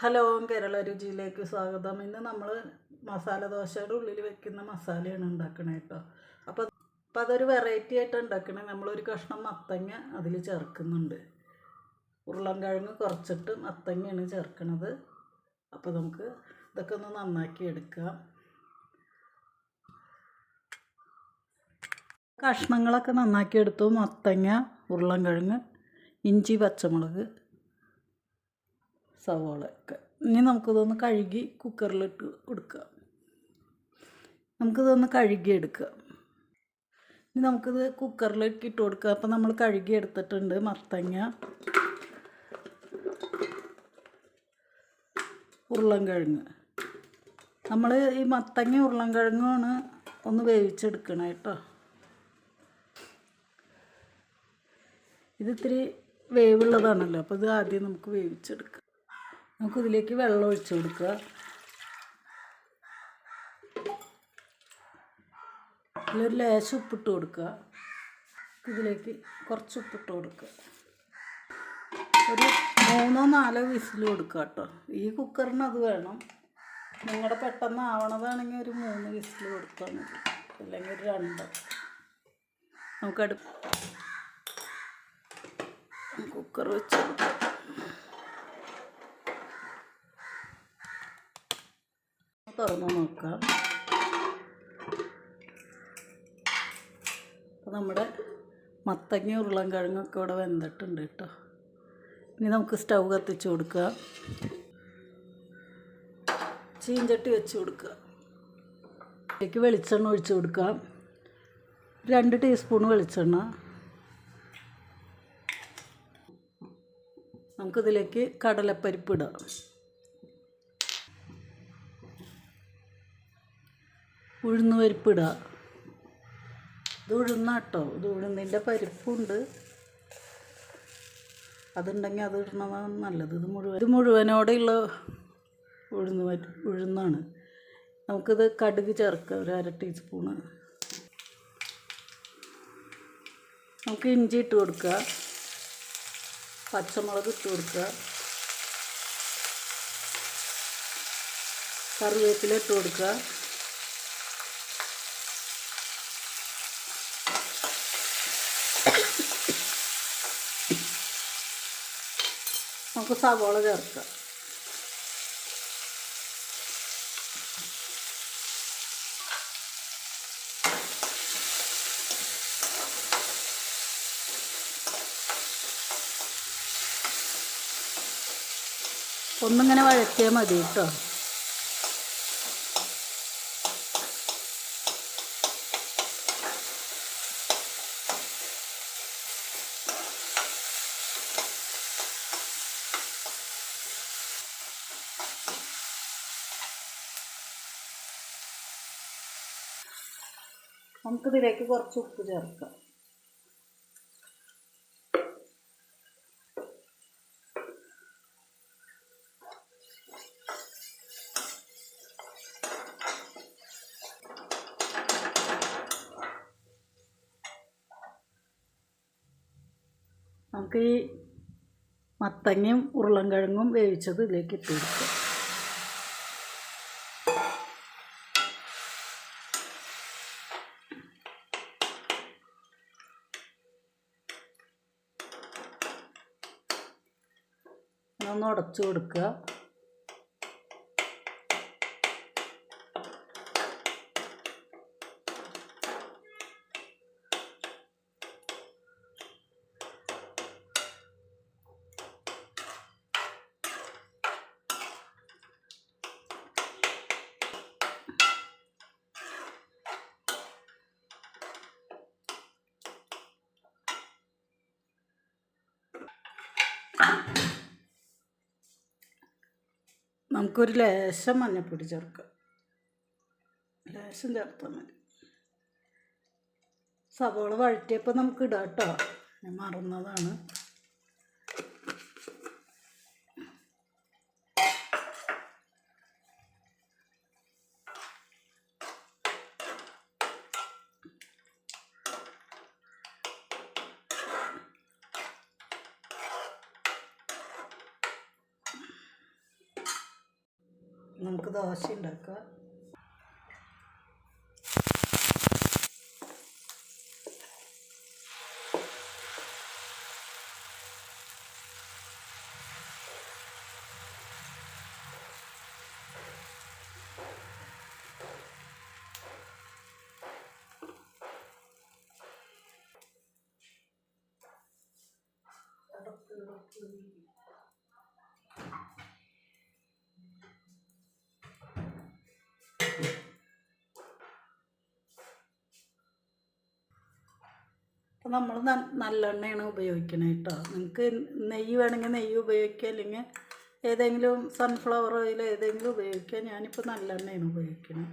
Hello Kerala രുചിയിലേക്ക് സ്വാഗതം. ഇന്ന് നമ്മൾ മസാല ദോശയുടെ ഉള്ളിൽ വെക്കുന്ന മസാലയാണ് ഉണ്ടാക്കണേ കേട്ടോ അപ്പോൾ അപ്പോൾ അതൊരു വെറൈറ്റി ആയിട്ട് ഉണ്ടാക്കണേ. നമ്മളൊരു കഷ്ണം മത്തങ്ങ അതിൽ ചേർക്കുന്നുണ്ട്. ഉരുളൻകിഴങ്ങ് കുറച്ചിട്ട് മത്തങ്ങയാണ് ചേർക്കണത്. അപ്പോൾ നമുക്ക് ഇതൊക്കെ ഒന്ന് നന്നാക്കി എടുക്കാം. കഷ്ണങ്ങളൊക്കെ നന്നാക്കി എടുത്തു. മത്തങ്ങ ഉരുളൻകിഴങ്ങ് ഇഞ്ചി പച്ചമുളക്. സവാള ഒക്കെ ഇനി നമുക്കിതൊന്ന് കഴുകി കുക്കറിലിട്ട് കൊടുക്കുക നമുക്കിതൊന്ന് കഴുകി എടുക്കുക ഇനി നമുക്കിത് കുക്കറിലേക്ക് ഇട്ട് കൊടുക്കുക അപ്പം നമ്മൾ കഴുകി എടുത്തിട്ടുണ്ട് മത്തങ്ങ ഉരുളൻകിഴങ്ങ്. നമ്മൾ ഈ മത്തങ്ങ ഉരുളൻകിഴങ്ങാണ് ഒന്ന് വേവിച്ചെടുക്കണം കേട്ടോ. ഇതിത്തിരി വേവുള്ളതാണല്ലോ. അപ്പോൾ ഇത് ആദ്യം നമുക്ക് വേവിച്ചെടുക്കാം. നമുക്ക് ഇതിലേക്ക് വെള്ളം ഒഴിച്ചു കൊടുക്കുക. ഇതിലൊരു ലേശം ഉപ്പിട്ട് കൊടുക്കുക. ഇതിലേക്ക് കുറച്ച് ഉപ്പിട്ട് കൊടുക്കുക. ഒരു മൂന്നോ നാലോ വിസിൽ കൊടുക്കുക കേട്ടോ. ഈ കുക്കറിന് അത് വേണം. നിങ്ങളുടെ പെട്ടെന്ന് ആവണതാണെങ്കിൽ ഒരു മൂന്ന് വിസിൽ കൊടുക്കുക മതി. അല്ലെങ്കിൽ ഒരു രണ്ട്. നമുക്കടുപ്പ് കുക്കർ വെച്ച് കൊടുക്കാം. തുറന്ന് നോക്കാം. അപ്പോൾ നമ്മുടെ മത്തങ്ങ ഉരുളൻകിഴങ്ങൊക്കെ ഇവിടെ വെന്തിട്ടുണ്ട് കേട്ടോ. ഇനി നമുക്ക് സ്റ്റൗ കത്തിച്ച് കൊടുക്കുക ചീഞ്ചട്ടി വെച്ച് കൊടുക്കുക ഇതിലേക്ക് വെളിച്ചെണ്ണ ഒഴിച്ച് കൊടുക്കാം. രണ്ട് ടീസ്പൂൺ വെളിച്ചെണ്ണ. നമുക്കിതിലേക്ക് കടലപ്പരിപ്പ് ഇടാം. ഉഴുന്ന് പരിപ്പിടുക ഇത് ഉഴുന്നാട്ടോ. ഇത് ഉഴുന്നിന്റെ പരിപ്പുണ്ട്. അതുണ്ടെങ്കിൽ അത് ഇടണതാണ് നല്ലത്. ഇത് മുഴുവൻ ഇത് മുഴുവനോടെയുള്ള ഉഴുന്ന് ഉഴുന്നാണ്. നമുക്കിത് കടുക് ചേർക്കുക ഒരു അര ടീസ്പൂണ്. നമുക്ക് ഇഞ്ചി ഇട്ട് കൊടുക്കുക. പച്ചമുളക് ഇട്ട് കൊടുക്കുക. കറിവേപ്പില ഇട്ട് കൊടുക്കുക. നമുക്ക് സവോള ചേർക്കാം. ഒന്നിങ്ങനെ വഴറ്റിയാൽ മതി കേട്ടോ. നമുക്കിതിലേക്ക് കുറച്ച് ഉപ്പ് ചേർക്കാം. നമുക്ക് ഈ മത്തങ്ങയും ഉരുളൻകിഴങ്ങും വേവിച്ചത് ഇതിലേക്ക് ഇട്ട് ഒന്ന് കൊടുക്കുക. നമുക്കൊരു ലേശം മഞ്ഞപ്പൊടി ചേർക്കാം ലേശം ചേർത്താൽ മതി. സവോള വഴറ്റിയപ്പോൾ നമുക്ക് ഇടാം കേട്ടോ ഞാൻ മറന്നതാണ്. നമുക്ക് ദോശ ഉണ്ടാക്കാം അപ്പോൾ നമ്മൾ നല്ലെണ്ണയാണ് ഉപയോഗിക്കണത് കേട്ടോ നിങ്ങൾക്ക് നെയ്യ് വേണമെങ്കിൽ നെയ്യ് ഉപയോഗിക്കുക അല്ലെങ്കിൽ ഏതെങ്കിലും സൺഫ്ലവർ ഓയിൽ ഏതെങ്കിലും ഉപയോഗിക്കുക. ഞാനിപ്പോൾ നല്ലെണ്ണയാണ് ഉപയോഗിക്കുന്നത്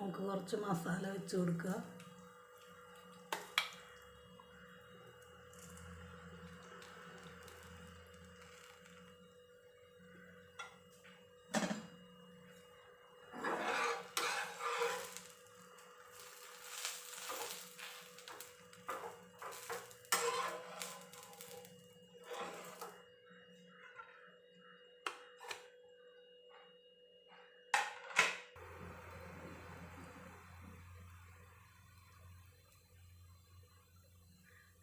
നമുക്ക് കുറച്ച് മസാല വെച്ച് കൊടുക്കുക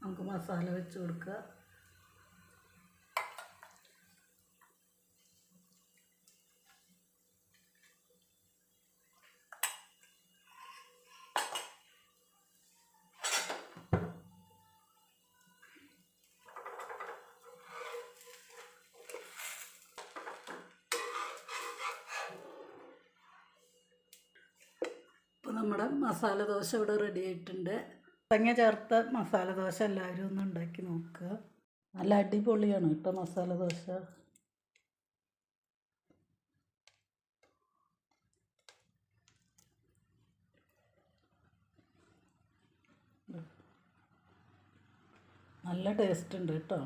നമുക്ക് മസാല വെച്ച് കൊടുക്കുക. നമ്മുടെ മസാല ദോശ ഇവിടെ റെഡി ആയിട്ടുണ്ട്. തേങ്ങ ചേർത്ത മസാല ദോശ എല്ലാവരും ഒന്ന് ഉണ്ടാക്കി നോക്കുക. നല്ല അടിപൊളിയാണ് കേട്ടോ മസാല ദോശ. നല്ല ടേസ്റ്റ് ഉണ്ട് കേട്ടോ.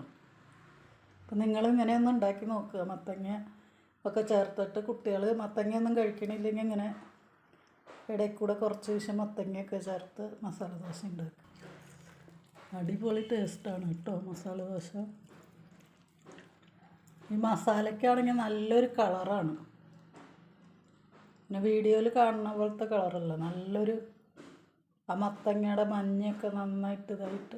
അപ്പം നിങ്ങൾ ഇങ്ങനെയൊന്ന് ഉണ്ടാക്കി നോക്കുക മത്തങ്ങ ഒക്കെ ചേർത്തിട്ട് കുട്ടികൾ മത്തങ്ങയൊന്നും കഴിക്കണില്ലെങ്കിൽ ഇങ്ങനെ ഇടയിൽ കൂടെ കുറച്ച് ദിവസം മത്തങ്ങയൊക്കെ ചേർത്ത് മസാല ദോശ ഉണ്ടാക്കും. അടിപൊളി ടേസ്റ്റാണ് കേട്ടോ മസാല ദോശ. ഈ മസാലയ്ക്കാണെങ്കിൽ നല്ലൊരു കളറാണ്. പിന്നെ വീഡിയോയിൽ കാണുന്ന പോലത്തെ കളറല്ല നല്ലൊരു ആ മത്തങ്ങയുടെ മഞ്ഞയൊക്കെ നന്നായിട്ട് ഇതായിട്ട്